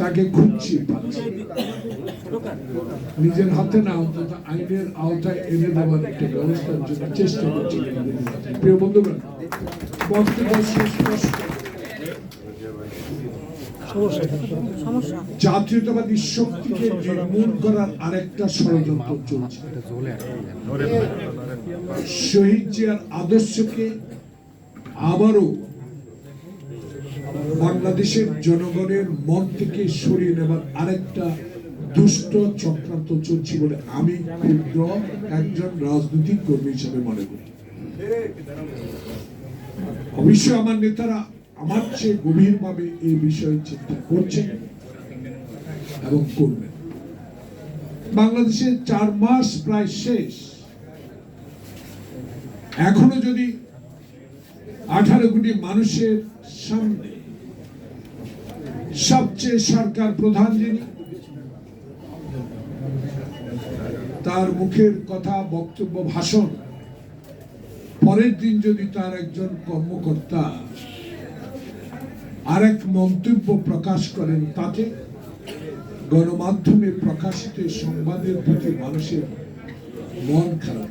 তাকে খুঁজছি। নিজের হাতে না অন্তত আইনের আওতায় এনে দেওয়ার একটা ব্যবস্থার জন্য চেষ্টা করছি। প্রিয় বন্ধুগণ জাতীয়তাবাদী শক্তিকে নির্মূল করার আরেকটা ষড়যন্ত্র চলছে। শহীদ জিয়ার আদর্শকে আবারও বাংলাদেশের জনগণের মন থেকে সরিয়ে নেবার আরেকটা দুষ্ট চক্রান্ত চলছে বলে আমি ক্ষুদ্র একজন রাজনৈতিক কর্মী হিসেবে মনে করি। অবশ্যই আমার নেতারা আমার চেয়ে গভীরভাবে এই বিষয়ে চিন্তা করছেন এবং করবেন। বাংলাদেশে চার মাস প্রায় শেষ। এখনও যদি আঠারো কোটি মানুষের সামনে সবচেয়ে সরকার প্রধান যিনি, তার মুখের কথা, বক্তব্য, ভাষণ, পরের দিন যদি তার একজন কর্মকর্তা আরেক মন্তব্য প্রকাশ করেন, তাতে গণমাধ্যমে প্রকাশিত সংবাদের প্রতি মানুষের মন খারাপ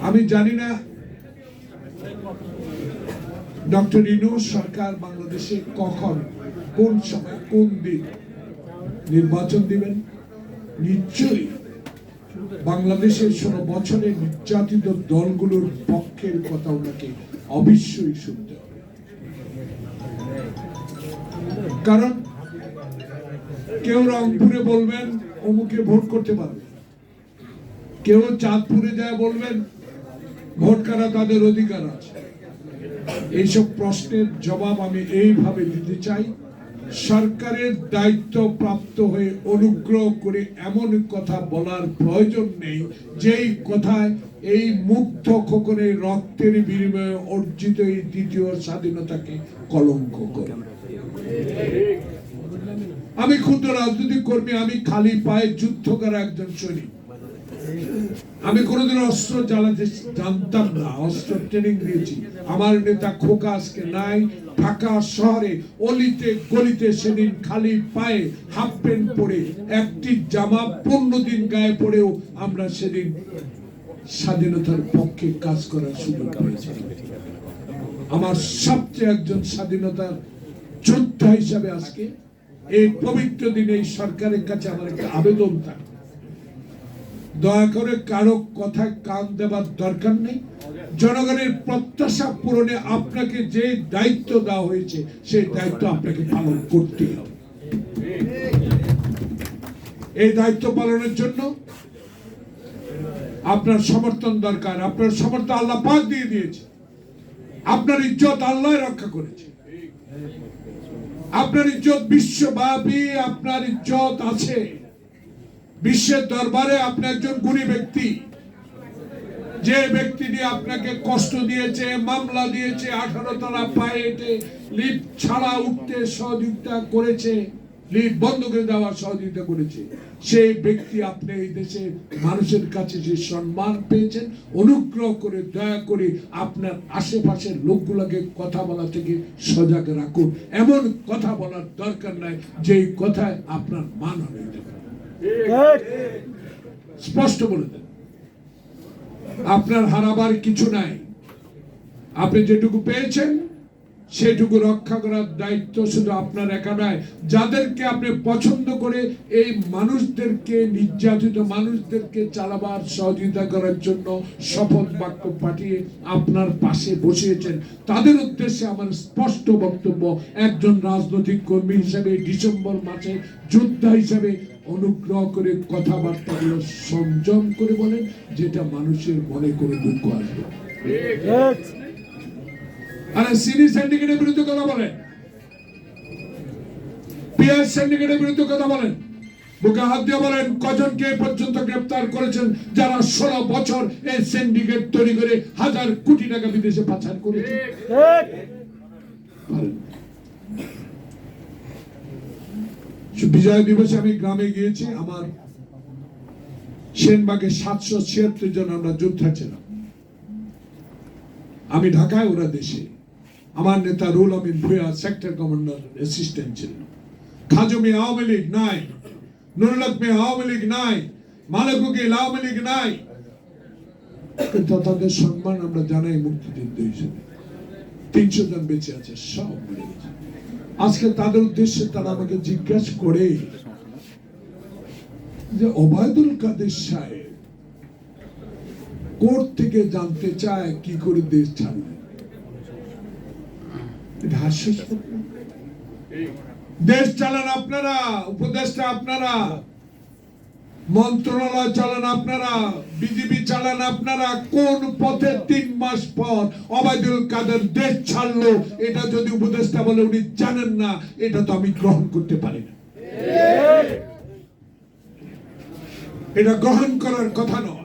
আমি জানি না ডক্টর ইনুস সরকার বাংলাদেশে কখন, কোন সময়, কোন দিন নির্বাচন দিবেন? নিশ্চয়ই বাংলাদেশের ষোলো বছরে নির্যাতিত দলগুলোর পক্ষের কথা ওনাকে অবশ্যই শুনতে হবে। কারণ কেউ রংপুরে বলবেন, অমুকে ভোট করতে পারবে। কেউ চাঁদপুরে যায় বলবেন, ভোট করা তাদের অধিকার আছে। এইসব প্রশ্নের জবাব আমি এইভাবে দিতে চাই। সরকারের দায়িত্ব প্রাপ্ত হয়ে অনুগ্রহ করে এমন কথা বলার প্রয়োজন নেই, যেই কথায় এই মুগ্ধ খোকনে রক্তের বিনিময়ে অর্জিত এই দ্বিতীয় স্বাধীনতাকে কলঙ্ক করে। আমি ক্ষুদ্র রাজনৈতিক কর্মী, আমি খালি পায়ে যুদ্ধ করা একজন সৈনিক। আমি কোনোদিন অস্ত্র চালাতে জানতাম না, অস্ত্র ট্রেনিং দিয়েছি। আমার নেতা খোকা আজকে নাই, ঢাকা শহরে অলিতে গলিতে সেদিন খালি পায়ে হাফ প্যান্ট পরে একটি জামা পনেরো দিন গায়ে পরেও আমরা সেদিন স্বাধীনতার পক্ষে কাজ করার সুযোগ পেয়েছি। আমার সবচেয়ে একজন স্বাধীনতার যোদ্ধা হিসাবে আজকে এই পবিত্র দিনে এই সরকারের কাছে আমার একটা আবেদন থাকে দয়া করে কারও কথায় কান দেবার দরকার নেই। জনগণের প্রত্যাশা পূরণে আপনাকে যে দায়িত্ব দেওয়া হয়েছে, সেই দায়িত্ব আপনাকে পালন করতেই হবে। এই দায়িত্ব পালনের জন্য আপনার সমর্থন দরকার। আপনার সমর্থন আল্লাহ পাক দিয়ে দিয়েছে। আপনার ইজ্জত আল্লাহ রক্ষা করেছে। আপনার ইজ্জত বিশ্বব্যাপী, আপনার ইজ্জত আছে। বিশ্বের দরবারে আপনি একজন গুণী ব্যক্তি। যে ব্যক্তিটি আপনাকে কষ্ট দিয়েছে, মামলা দিয়েছে, আঠারো তলা পায়ে হেঁটে ছাড়া উঠতে সহযোগিতা করেছে বন্ধ করে দেওয়ার সহযোগিতা করেছে, সেই ব্যক্তি আপনি এই দেশের মানুষের কাছে যে সম্মান পেয়েছেন, অনুগ্রহ করে, দয়া করে আপনার আশেপাশের লোকগুলোকে কথা বলা থেকে সজাগ রাখুন। এমন কথা বলার দরকার নাই, যেই কথায় আপনার মান হারিয়ে যাবে। স্পষ্ট বলে দেন। আপনার হারাবার কিছু নাই। আপনি যেটুকু পেয়েছেন, সেটুকু রক্ষা করার দায়িত্ব শুধু আপনার একা নয়। যাদেরকে আপনি পছন্দ করে এই মানুষদেরকে, নির্যাতিত মানুষদেরকে চালাবার সহযোগিতা করার জন্য শপথ বাক্য পাঠিয়ে আপনার পাশে বসিয়েছেন। তাদের উদ্দেশ্যে আমার স্পষ্ট বক্তব্য, একজন রাজনৈতিক কর্মী হিসেবে ডিসেম্বর মাসে যোদ্ধা হিসেবে অনুগ্রহ করে কথাবার্তাগুলো সংযম করে বলেন যেটা মানুষের মনে করে দুঃখ আসবে। আরে সিনি সিন্ডিকেটের বিরুদ্ধে কথা বলেন। পিয়ার সিন্ডিকেটের বিরুদ্ধে কথা বলেন। বুকে হাত দিয়ে বলেন কজনকে পর্যন্ত গ্রেপ্তার করেছেন যারা ষোলো বছর এই সিন্ডিকেট তৈরি করে হাজার কোটি টাকা বিদেশে পাচার করেছে? পারেন। বিজয় দিবসে আমি গ্রামে গিয়েছি, আমার সেনবাগে সাতশো ছিয়াত্তর জন আমরা যোদ্ধা ছিলাম। আমি ঢাকায়, ওরা দেশে। আমার নেতা রুল আমিন ভুয়া সেক্টর কমান্ডার অ্যাসিস্ট্যান্ট ছিলেন। খাজমি আওয়ামী লীগ নাই নুরুলকমে আওয়ামী লীগ নাই মালেকুকিল আওয়ামী লীগ নাই। কিন্তু তাদের সম্মান আমরা জানাই মুক্তিযুদ্ধ হিসেবে। তিনশো জন বেঁচে আছে, সব মরে গেছে। আজকে তাদের উদ্দেশ্যে তারা আমাকে জিজ্ঞাসা করে যে ওবায়দুল কাদের সাহেব কোর্ট থেকে জানতে চায় কি করে দেশ ছাড়লেন? দেশ চালান আপনারা, উপদেষ্টা আপনারা মন্ত্রণালয় চালান আপনারা বিজেপি চালান আপনারা, কোন পথে তিন মাস পর অবায়দুল কাদের দেশ ছাড়লো, এটা যদি উপদেষ্টা বলে উনি জানেন না, এটা তো আমি গ্রহণ করতে পারি না। এটা গ্রহণ করার কথা নয়।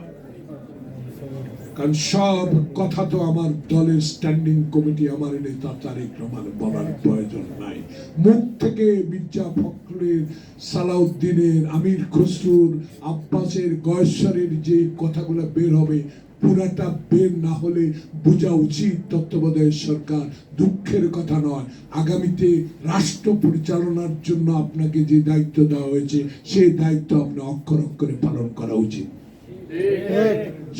কারণ সব কথা তো আমার দলের স্ট্যান্ডিং কমিটি আমার নেতা তারেক রহমান বলার প্রয়োজন নাই। মুখ থেকে মির্জা ফখরুলের, সালাউদ্দিনের, আমির খসরুর, আব্বাসের, গয়েশ্বরের যে কথাগুলো বের হবে, পুরাটা বের না হলে বোঝা উচিত তত্ত্বাবধায়ক সরকার দুঃখের কথা নয়। আগামীতে রাষ্ট্র পরিচালনার জন্য আপনাকে যে দায়িত্ব দেওয়া হয়েছে সেই দায়িত্ব আপনি অক্ষর অক্ষরে পালন করা উচিত।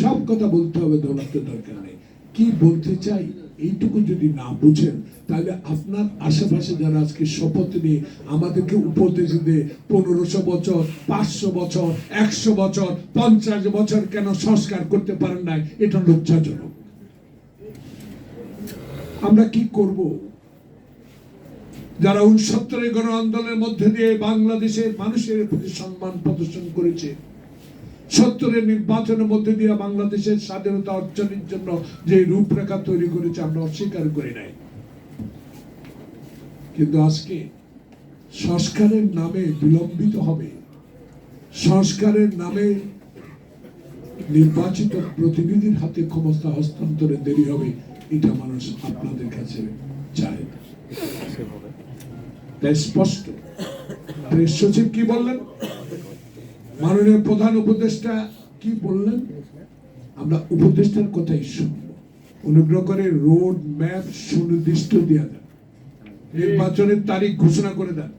সব কথা বলতে হবে দৌলাতে দরকার নেই। কি বলতে চাই, এইটুকু যদি না বুঝেন, তাহলে আপনার আশেপাশে যারা আজকে শপথ নিয়ে আমাদেরকে উপদেশ দেয়, পনেরোশো বছর, পাঁচশো বছর, একশো বছর, পঞ্চাশ বছর কেন সংস্কার করতে পারেন নাই? এটা লজ্জাজনক। আমরা কি করব? যারা উনসত্তরের গণ আন্দোলনের মধ্যে দিয়ে বাংলাদেশের মানুষের প্রতি সম্মান প্রদর্শন করেছে সত্তরের নির্বাচনের মধ্যে দিয়ে বাংলাদেশের স্বাধীনতা অর্জনের জন্য যে রূপরেখা তৈরি করেছে, আমরা অস্বীকার করি নাই। কিন্তু আজকে সংস্কারের নামে বিলম্বিত হবে। সংস্কারের নামে নির্বাচিত প্রতিনিধির হাতে ক্ষমতা হস্তান্তরে দেরি হবে, এটা মানুষ আপনাদের কাছে চায়। তাই স্পষ্ট। প্রেস সচিব কি বললেন? মাননীয় প্রধান উপদেষ্টা কি বললেন? আমরা উপদেষ্টার কথাই শুনব। অনুগ্রহ করে রোড ম্যাপ সুনির্দিষ্ট দিয়ে দেন। নির্বাচনের তারিখ ঘোষণা করে দেন।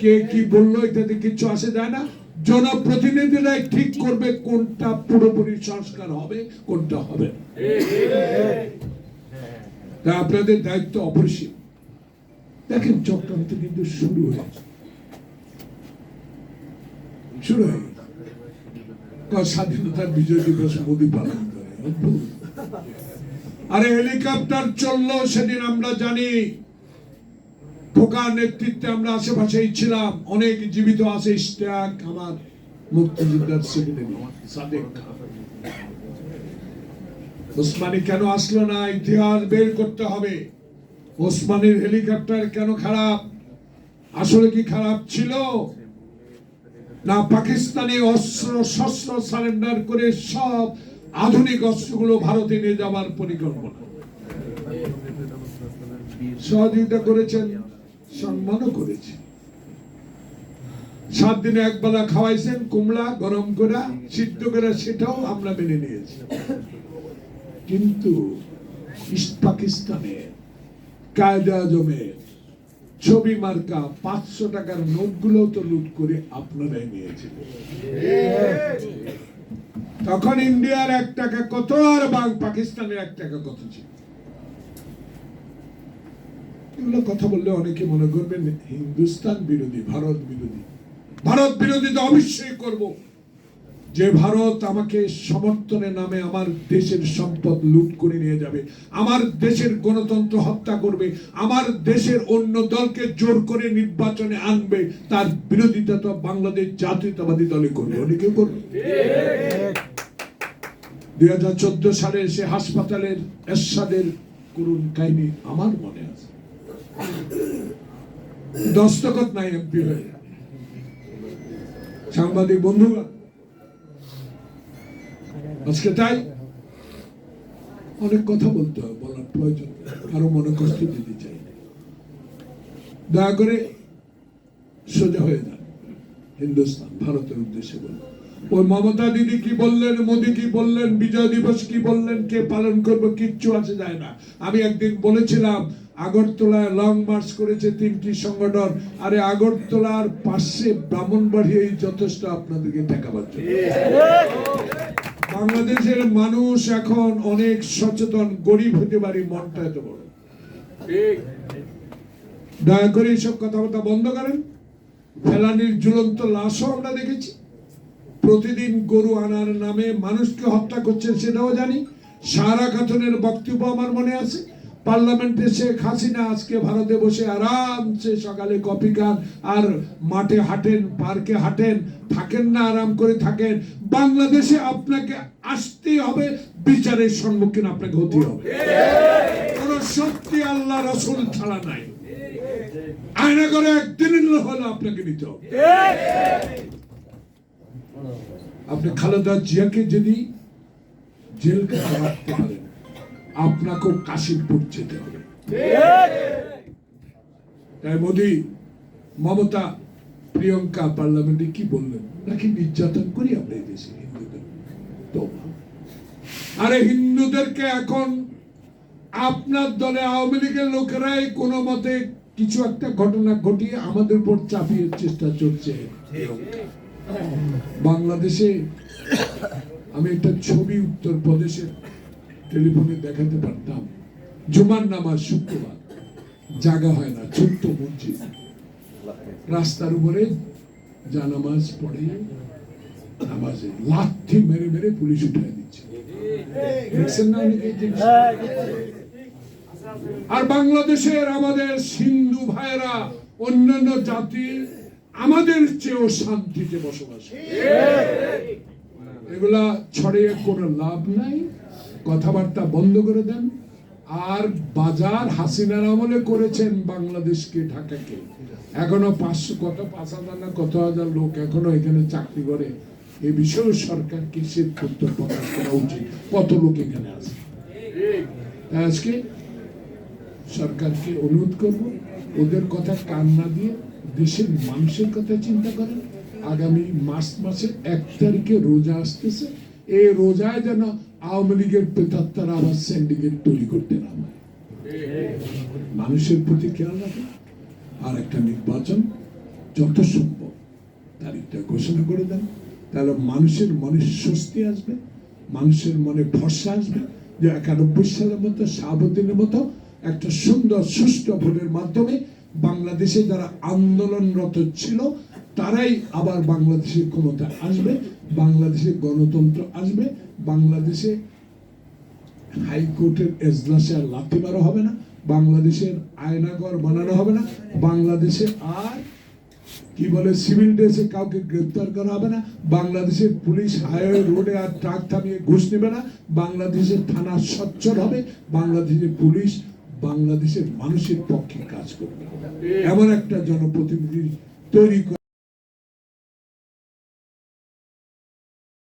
কে কি বলল এটাতে কিছু আসে যায় না। জনপ্রতিনিধিরাই ঠিক করবে কোনটা পুরোপুরি সংস্কার হবে, কোনটা হবে তা আপনাদের দায়িত্ব অপরিসীম। দেখেন চক্রান্ত কিন্তু শুরু হয়েছে। শুরু হয়ে স্বাধীনতার বিজয় দিবস মোদী পালন করে। আরে হেলিকপ্টার চলল, সেদিন আমরা জানি খোকার নেতৃত্বে আমরা আশেপাশেই ছিলাম। অনেক জীবিত আছে ইশতিয়াক আমার মুক্তিযোদ্ধার ওসমানী কেন আসলো না? ইতিহাস বের করতে হবে। ওসমানীর হেলিকপ্টার কেন খারাপ? আসলে কি খারাপ ছিল? না পাকিস্তানি অস্ত্র, শস্ত্র সারেন্ডার করে সব আধুনিক অস্ত্রগুলো ভারতে নিয়ে যাওয়ার পরিকল্পনা। সহযোগিতা করেছেন, সম্মানও করেছে সাত দিনে একবেলা খাওয়াইছেন, কুমড়া গরম করা, সিদ্ধ করে, সেটাও আমরা মেনে নিয়েছি। কিন্তু ইস্ট পাকিস্তানে কায়দা আজমের ছবি মার্কা পাঁচশো টাকার নোটগুলো তো লুট করে আপনারাই নিয়েছিলেন। তখন ইন্ডিয়ার এক টাকা কত আর বাং পাকিস্তানের এক টাকা কত ছিল? এগুলো কথা বললে অনেকে মনে করবেন, হিন্দুস্তান বিরোধী, ভারত বিরোধী। ভারত বিরোধী তো অবশ্যই করব। যে ভারত আমাকে সমর্থনের নামে আমার দেশের সম্পদ লুট করে নিয়ে যাবে, আমার দেশের গণতন্ত্র হত্যা করবে, আমার দেশের অন্য দলকে জোর করে নির্বাচনে আনবে, তার বিরোধিতা তো বাংলাদেশ জাতীয়তাবাদী দলে করবে অনেকে করবে দুই হাজার চোদ্দ সালে সে হাসপাতালের এরশাদের করুণ কাহিনী আমার মনে আছে। দস্তখত নাই এমপি হয়ে। সাংবাদিক বন্ধুগণ আজকে তাই অনেক কথা বলতে হয় বলার প্রয়োজন কারও মনে কষ্ট দিতে চাই দয়া করে সোজা হয়ে যান। হিন্দুস্তান, ভারতের উদ্দেশ্যে বলুন ওই মমতা দিদি কি বললেন, মোদী কি বললেন, বিজয় দিবস কি বললেন, কে পালন করবে, কিচ্ছু আছে যায় না। আমি একদিন বলেছিলাম, আগরতলায় লং মার্চ করেছে তিনটি সংগঠন। আরে আগরতলার পাশে ব্রাহ্মণবাড়িয়াই যথেষ্ট আপনাদেরকে দেখাবার জন্য। বাংলাদেশের মানুষ এখন অনেক সচেতন গরিব হতে পারি মনটা এত বড়। দয়া করে এইসব কথাবার্তা বন্ধ করেন। ফেলানির ঝুলন্ত লাশও আমরা দেখেছি। প্রতিদিন গরু আনার নামে মানুষকে হত্যা করছে সেটাও জানি। সারা খাতুনের বক্তব্য আমার মনে আছে। পার্লামেন্টে শেখ হাসিনা আজকে ভারতে বসে আরামসে সকালে কফি খান আর মাঠে হাঁটেন, পার্কে হাঁটেন, থাকেন না, আরাম করে থাকেন। বাংলাদেশে আপনাকে আসতেই হবে, বিচারের সম্মুখীন আপনাকে হতে হবে। কোন সত্যি আল্লাহ রসুল ছাড়া নাই। আয়না করে একদিন হলে আপনাকে নিতে হবে। আপনি খালেদা জিয়াকে যদি জেল খানা রাখতে পারেন আপনাকেও কাশিমপুর যেতে হবে। তাই মোদি, মমতা, প্রিয়ঙ্কা পার্লামেন্টে কি বললেন? নাকি নির্যাতন করি আমরা এই দেশে, হিন্দুদের। আরে হিন্দুদেরকে এখন আপনার দলে আওয়ামী লীগের লোকেরাই কোনো মতে কিছু একটা ঘটনা ঘটিয়ে আমাদের উপর চাপিয়ে চেষ্টা চলছে। বাংলাদেশে আমি একটা ছবি উত্তর প্রদেশের টেলিফোনে দেখাতে পারতাম। জুমার নামাজ শুক্রবার। জাগা হয় না, ছোট্ট মসজিদ। রাস্তার উপরে জানামাজ পড়ে, নামাজে লাথি মেরে মেরে পুলিশ উঠায় দিচ্ছে? আর বাংলাদেশের আমাদের সিন্ধু ভাইরা অন্যান্য জাতি, আমাদের চেয়েও শান্তিতে বসবাস এগুলা ছড়িয়ে কোনো লাভ নাই। কথাবার্তা বন্ধ করে দেন। আর বাজার হাসিনার আমলে করেছেন বাংলাদেশকে, ঢাকাকে। এখনও পাঁচশো কত পাঁচ হাজার না কত হাজার লোক এখনও এখানে চাকরি করে। এ বিষয়েও সরকারকে সিদ্ধান্ত প্রকাশ করা উচিত? কত লোক এখানে আছে? আজকে সরকারকে অনুরোধ করব, ওদের কথা কান না দিয়ে দেশের মানুষের কথা চিন্তা করেন। আগামী মার্চ মাসের এক তারিখে রোজা আসতেছে। এই রোজায় যেন আওয়ামী লীগের প্রেতাত্মারা আবার সিন্ডিকেট তৈরি করতে না মানুষের প্রতি খেয়াল রাখেন আর একটা নির্বাচন যত সম্ভব তারিখটা ঘোষণা করে দেন। তাহলে মানুষের মনে স্বস্তি আসবে। মানুষের মনে ভরসা আসবে যে একানব্বই সালের মতো, শাহাবুদ্দিনের মতো একটা সুন্দর, সুষ্ঠু ভোটের মাধ্যমে বাংলাদেশে যারা আন্দোলনরত ছিল, তারাই আবার বাংলাদেশের ক্ষমতা আসবে। বাংলাদেশে গণতন্ত্র আসবে, বাংলাদেশে হাইকোর্টের এজলাসে আর লাথি মারা হবে না, বাংলাদেশের আয়নাঘর বানানো হবে না, বাংলাদেশে আর, কি বলে, সিভিল ড্রেসে কাউকে গ্রেপ্তার করা হবে না বাংলাদেশের পুলিশ হাইওয়ে রোডে আর ট্রাক থামিয়ে ঘুষ নেবে না বাংলাদেশের থানা সচ্ছল হবে বাংলাদেশের পুলিশ বাংলাদেশের মানুষের পক্ষে কাজ করবে। এমন একটা জনপ্রতিনিধি তৈরি